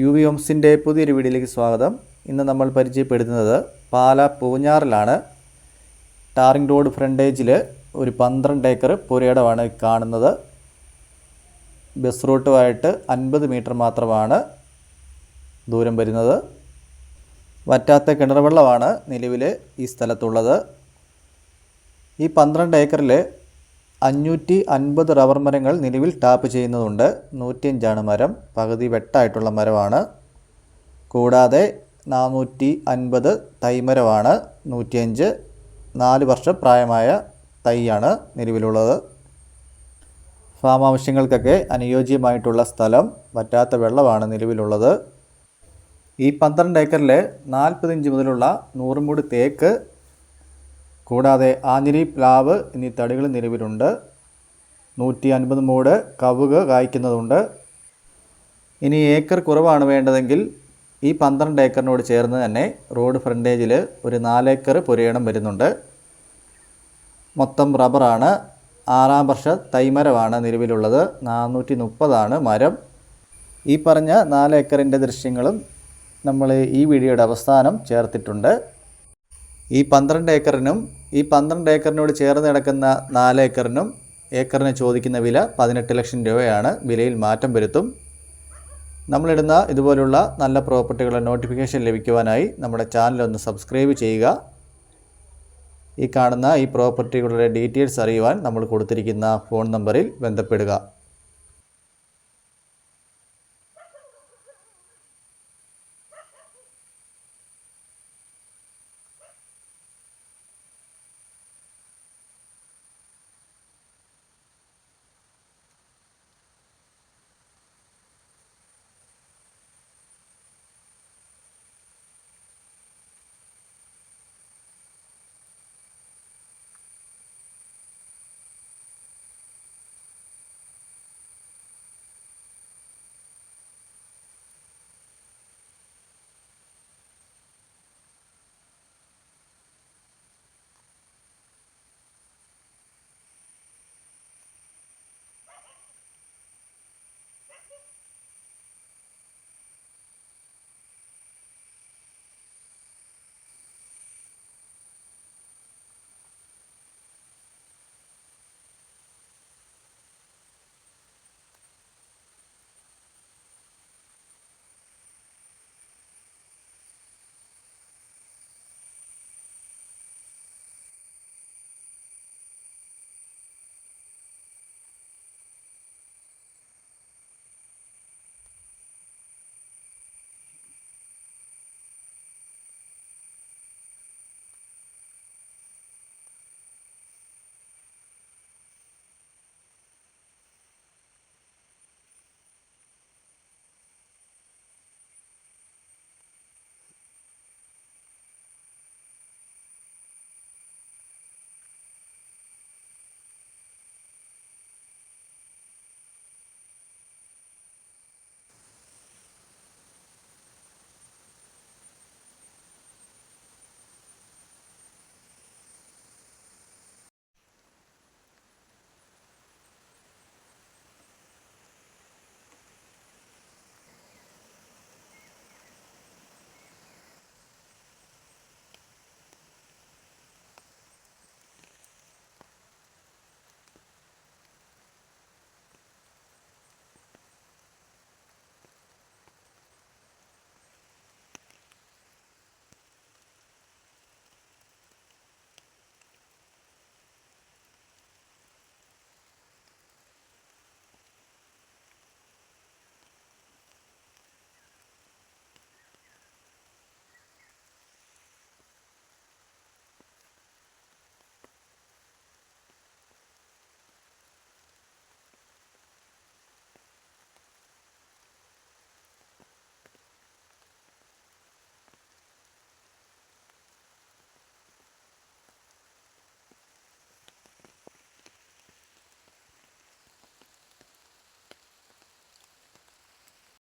U V ഹോംസിന്റെ പുതിയൊരു വീഡിയോയിലേക്ക് സ്വാഗതം. ഇന്ന് നമ്മൾ പരിചയപ്പെടുത്തുന്നത് പാല പൂഞ്ഞാറിലാണ്. ടാറിംഗ് റോഡ് ഫ്രണ്ടേജിൽ ഒരു പന്ത്രണ്ട് ഏക്കർ പുരയിടമാണ് കാണുന്നത്. ബസ് റൂട്ടുമായിട്ട് അൻപത് മീറ്റർ മാത്രമാണ് ദൂരം വരുന്നത്. വറ്റാത്ത കിണർ വെള്ളമാണ് നിലവിൽ ഈ സ്ഥലത്തുള്ളത്. ഈ പന്ത്രണ്ട് ഏക്കറിൽ അഞ്ഞൂറ്റി അൻപത് റബ്ബർ മരങ്ങൾ നിലവിൽ ടാപ്പ് ചെയ്യുന്നതുണ്ട്. നൂറ്റിയഞ്ചാണ് മരം. പകുതി വെട്ടായിട്ടുള്ള മരമാണ്. കൂടാതെ നാനൂറ്റി അൻപത് തൈമരമാണ്. നൂറ്റിയഞ്ച് നാല് വർഷം പ്രായമായ തൈയാണ് നിലവിലുള്ളത്. ഫാം ആവശ്യങ്ങൾക്കൊക്കെ അനുയോജ്യമായിട്ടുള്ള സ്ഥലം വറ്റാത്ത വെള്ളമാണ് നിലവിലുള്ളത്. ഈ പന്ത്രണ്ട് ഏക്കറിൽ നാൽപ്പത് ഇഞ്ച് മുതലുള്ള നൂറ് തേക്ക് കൂടാതെ ആഞ്ഞിലി പ്ലാവ് എന്നീ തടികൾ നിലവിലുണ്ട്. നൂറ്റി അൻപത് മൂട് കവുക് കായ്ക്കുന്നതുണ്ട്. ഇനി ഏക്കർ കുറവാണ് വേണ്ടതെങ്കിൽ ഈ പന്ത്രണ്ട് ഏക്കറിനോട് ചേർന്ന് തന്നെ റോഡ് ഫ്രണ്ടേജിൽ ഒരു നാലേക്കർ പുരയിടം വരുന്നുണ്ട്. മൊത്തം റബ്ബറാണ്. ആറാം വർഷ തൈമരമാണ് നിലവിലുള്ളത്. നാനൂറ്റി മുപ്പതാണ് മരം. ഈ പറഞ്ഞ നാലേക്കറിന്റെ ദൃശ്യങ്ങളും നമ്മൾ ഈ വീഡിയോയുടെ അവസാനം ചേർത്തിട്ടുണ്ട്. ഈ പന്ത്രണ്ട് ഏക്കറിനും ഈ പന്ത്രണ്ട് ഏക്കറിനോട് ചേർന്ന് കിടക്കുന്ന നാല് ഏക്കറിനും ഏക്കറിന് ചോദിക്കുന്ന വില പതിനെട്ട് ലക്ഷം രൂപയാണ്. വിലയിൽ മാറ്റം വരുത്തും. നമ്മളിടുന്ന ഇതുപോലുള്ള നല്ല പ്രോപ്പർട്ടികളുടെ നോട്ടിഫിക്കേഷൻ ലഭിക്കുവാനായി നമ്മുടെ ചാനൽ ഒന്ന് സബ്സ്ക്രൈബ് ചെയ്യുക. ഈ കാണുന്ന ഈ പ്രോപ്പർട്ടികളുടെ ഡീറ്റെയിൽസ് അറിയുവാൻ നമ്മൾ കൊടുത്തിരിക്കുന്ന ഫോൺ നമ്പറിൽ ബന്ധപ്പെടുക.